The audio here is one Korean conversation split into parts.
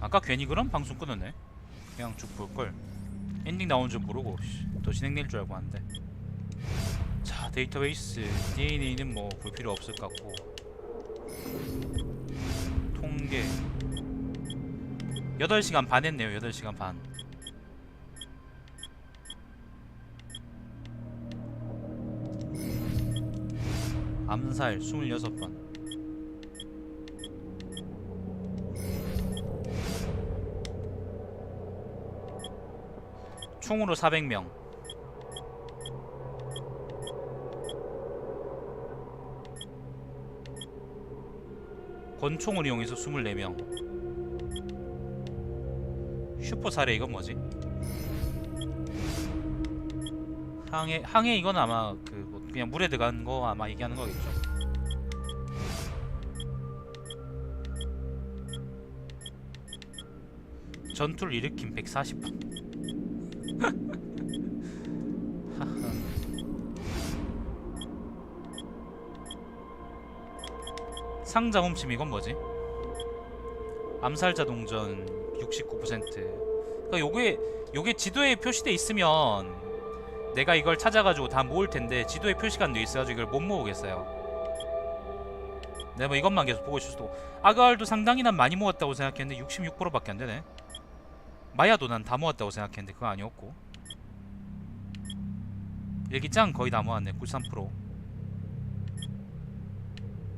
아까 괜히 그런 방송 끊었네. 그냥 쭉 볼걸. 엔딩 나온 줄 모르고 씨, 더 진행될 줄 알고 왔는데. 자 데이터베이스. DNA는 뭐 볼 필요 없을 것 같고. 통계. 8시간 반 했네요 8시간 반. 암살 26번 총으로 400명 권총을 이용해서 24명 슈퍼 사례 이건 뭐지? 항해 항해 이건 아마 그 뭐 그냥 물에 들어간 거 아마 얘기하는 거겠죠. 전투를 일으킨 140번. 상자 훔침 이건 뭐지? 암살자 동전 69%. 그러니까 요게 요게 지도에 표시돼 있으면 내가 이걸 찾아가지고 다 모을 텐데 지도에 표시가 안 돼 있어가지고 이걸 못 모으겠어요. 내가 뭐 이것만 계속 보고 있을 수도. 아가알도 상당히 난 많이 모았다고 생각했는데 66%밖에 안 되네. 마야도 난 다 모았다고 생각했는데 그거 아니었고. 일기장 거의 다 모았네. 93%.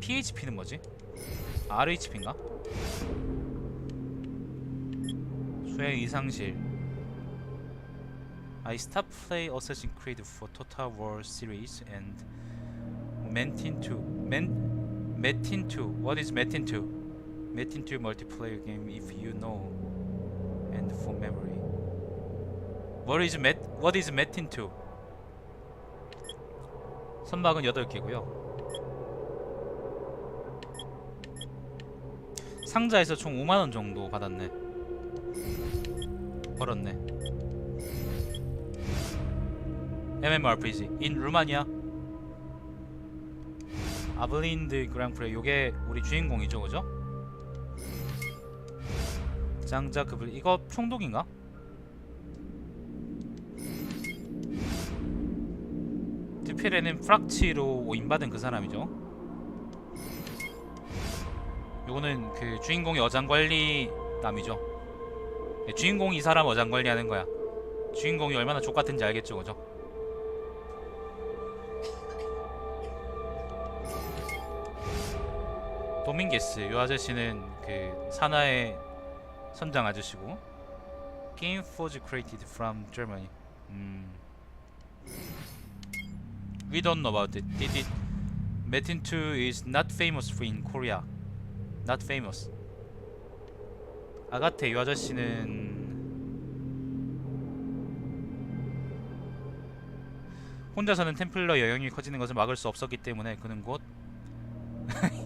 PHP는 뭐지? RHP인가? 수행 이상실 I stopped play Assassin's Creed for Total War series and Metin 2. Men Metin 2. What is Metin 2? Metin 2 multiplayer game if you know and for memory. What is Met What is Metin 2? 선박은 8개고요. 상자에서 총 5만 원 정도 받았네. 벌었네. MMORPG in 루마니아. 아블린드 그랑프레 요게 우리 주인공이죠, 그죠? 장자 급을 이거 총독인가? 드페레는 프락치로 오인받은 그 사람이죠. 요거는 그 주인공이 어장관리 남이죠. 네, 주인공이 이 사람 어장관리하는 거야. 주인공이 얼마나 족같은지 알겠죠, 그죠? 도밍게스 요 아저씨는 그 산하의 선장 아저씨고 was created from Germany. 음. We don't know about it. Did it? Metin 2 is not famous in Korea. Not famous. 아가테 이 아저씨는 혼자서는 템플러 여행이 커지는 것을 막을 수 없었기 때문에 그는 곧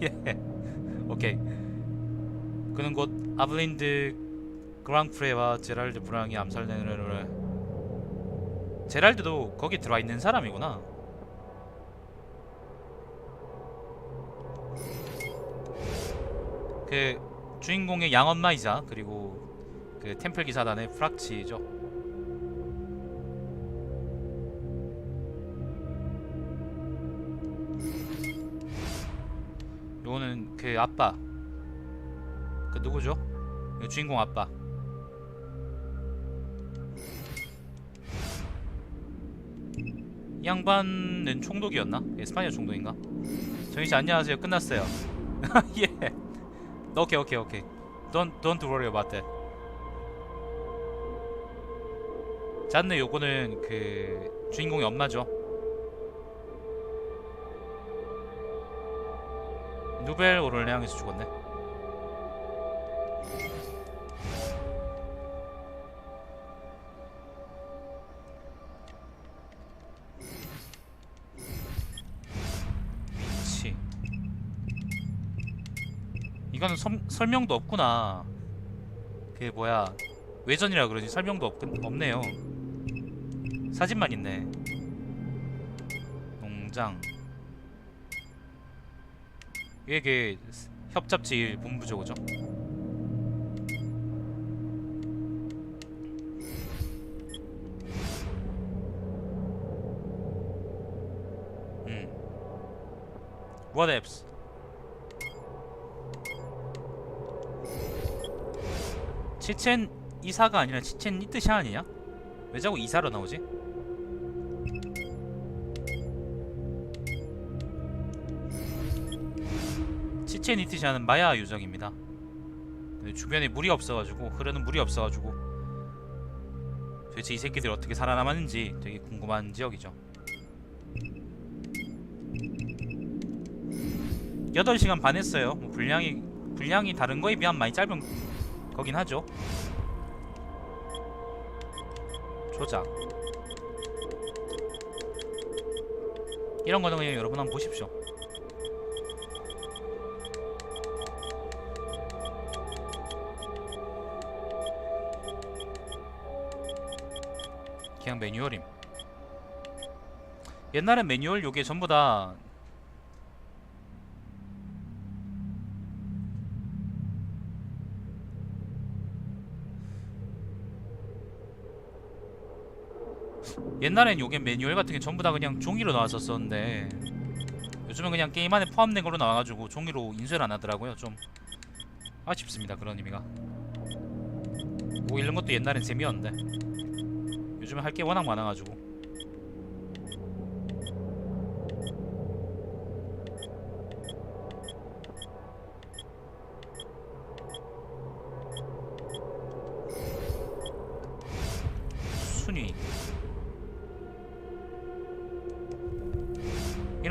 예. 오케이. 그는 곧 아블린드 그랑프레와 제랄드 브랑이 암살되는 제랄드도 거기 들어와 있는 사람이구나. 그 주인공의 양엄마이자 그리고 그 템플 기사단의 프락치죠. 요거는 그 아빠. 그 누구죠? 그 주인공 아빠. 이 양반은 총독이었나? 에스파니아 총독인가? 정희 씨 안녕하세요. 끝났어요. 예. 오케이 오케이 오케이. Don't don't worry about that. 잔네 요거는 그 주인공의 엄마죠. 누벨 오를레앙에서 죽었네. 이거는 설명도 없구나. 그게 뭐야? 외전이라 그러지. 설명도 없, 없네요. 사진만 있네. 농장. 이게 그 협잡지 본부죠 그죠? 음. What else? 치첸 이사가 아니라 치첸 이뜨샤 아니냐? 왜 자꾸 이사로 나오지? 치첸 이뜨샤는 마야 유적입니다. 근데 주변에 물이 없어가지고 흐르는 물이 없어가지고 도대체 이 새끼들 어떻게 살아남았는지 되게 궁금한 지역이죠. 8시간 반 했어요. 뭐 분량이 분량이 다른 거에 비하면 많이 짧은 거긴 하죠. 조작. 이런 거는 그냥 여러분 한번 보십시오. 그냥 매뉴얼임. 옛날엔 매뉴얼 요게 전부 다 옛날엔 요게 매뉴얼 같은 게 전부 다 그냥 종이로 나왔었었는데 요즘은 그냥 게임 안에 포함된 걸로 나와가지고 종이로 인쇄를 안 하더라고요. 좀 아쉽습니다. 그런 의미가. 뭐 이런 것도 옛날엔 재미였는데 요즘은 할게 워낙 많아가지고 순위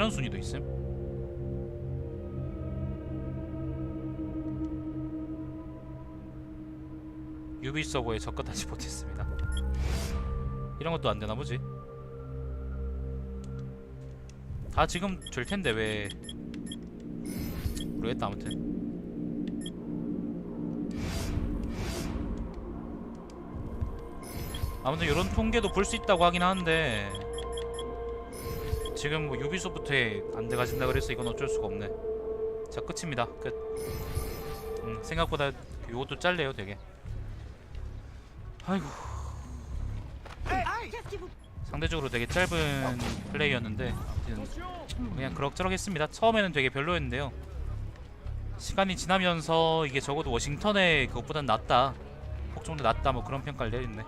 이런 순위도 있음. 유비 서버에 접근하지 못했습니다. 이런 것도 안 되나 보지? 다 지금 될 텐데 왜 모르겠다 아무튼. 아무튼 이런 통계도 볼 수 있다고 하긴 하는데 지금 뭐 유비소프트에 안 돼가진다 그래서 이건 어쩔 수가 없네. 자 끝입니다. 끝. 음, 생각보다 요것도 짧네요 되게. 아이고. 상대적으로 되게 짧은 플레이였는데 그냥 그럭저럭 했습니다. 처음에는 되게 별로였는데요. 시간이 지나면서 이게 적어도 워싱턴의 그것보단 낫다. 폭정도 낫다. 뭐 그런 평가를 내렸네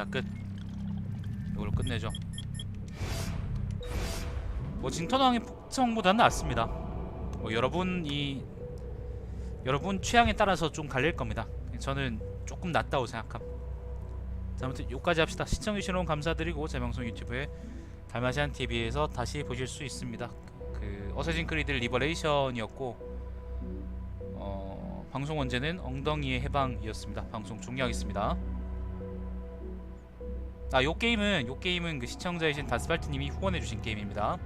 자 끝. 이걸로 끝내죠. 워싱턴 왕의 폭정보다는 낫습니다. 뭐 여러분이 여러분 취향에 따라서 좀 갈릴 겁니다. 저는 조금 낫다고 생각함. 자, 아무튼 여기까지 합시다. 시청해주시는 감사드리고 제 방송 유튜브에 달마시안 TV에서 다시 보실 수 있습니다. 그 어쌔신 크리드 리버레이션이었고 어, 방송 원제는 엉덩이의 해방이었습니다. 방송 종료하겠습니다. 아, 요 게임은 요 게임은 그 시청자이신 다스발트님이 후원해주신 게임입니다.